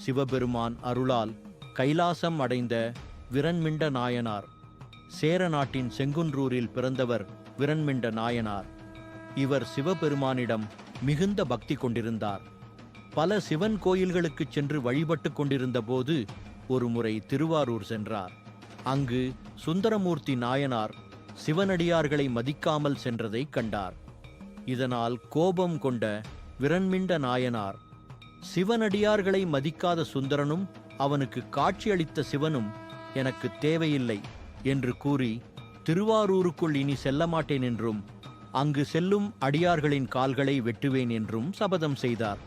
சிவபெருமான் அருளால் கைலாசம் அடைந்த விரண்மிண்ட நாயனார். சேர நாட்டின் செங்குன்றூரில் பிறந்தவர் விரண்மிண்ட நாயனார். இவர் சிவபெருமானிடம் மிகுந்த பக்தி கொண்டிருந்தார். பல சிவன் கோயில்களுக்குச் சென்று வழிபட்டு கொண்டிருந்த போது ஒருமுறை திருவாரூர் சென்றார். அங்கு சுந்தரமூர்த்தி நாயனார் சிவனடியார்களை மதிக்காமல் சென்றதைக் கண்டார். இதனால் கோபம் கொண்ட விரண்மிண்ட நாயனார் சிவனடியார்களை மதிக்காத சுந்தரனும் அவனுக்கு காட்சியளித்த சிவனும் எனக்கு தேவையில்லை என்று கூறி திருவாரூருக்குள் இனி செல்ல மாட்டேன் என்றும் அங்கு செல்லும் அடியார்களின் கால்களை வெட்டுவேன் என்றும் சபதம் செய்தார்.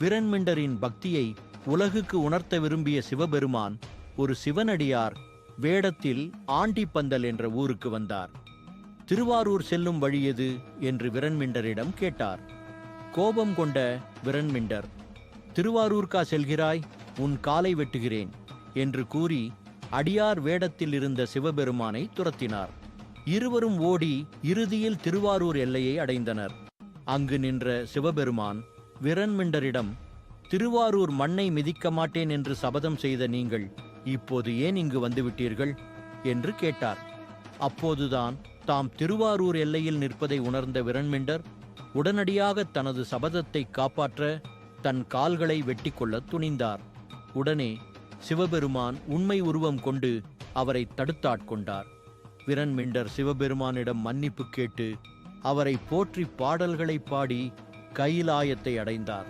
விரண்மிண்டரின் பக்தியை உலகுக்கு உணர்த்த விரும்பிய சிவபெருமான் ஒரு சிவனடியார் வேடத்தில் ஆண்டிப்பந்தல் என்ற ஊருக்கு வந்தார். திருவாரூர் செல்லும் வழி எது? என்று விரண்மிண்டரிடம் கேட்டார். கோபம் கொண்ட விரண்மிண்டர் திருவாரூர்க்கா செல்கிறாய் உன் காலை வெட்டுகிறேன் என்று கூறி அடியார் வேடத்தில் இருந்த சிவபெருமானை துரத்தினார். இருவரும் ஓடி இறுதியில் திருவாரூர் எல்லையை அடைந்தனர். அங்கு நின்ற சிவபெருமான் விரண்மிண்டரிடம் திருவாரூர் மண்ணை மிதிக்க மாட்டேன் என்று சபதம் செய்த நீங்கள் இப்போது ஏன் இங்கு வந்துவிட்டீர்கள்? என்று கேட்டார். அப்போதுதான் தாம் திருவாரூர் எல்லையில் நிற்பதை உணர்ந்த விரண்மிண்டர் உடனடியாக தனது சபதத்தை காப்பாற்ற தன் கால்களை வெட்டிக்கொள்ளத் துணிந்தார். உடனே சிவபெருமான் உண்மை உருவம் கொண்டு அவரை தடுத்தாட்கொண்டார் விரண்மிண்டர் சிவபெருமானிடம் மன்னிப்பு கேட்டு அவரை போற்றி பாடல்களை பாடி கைலாயத்தை அடைந்தார்.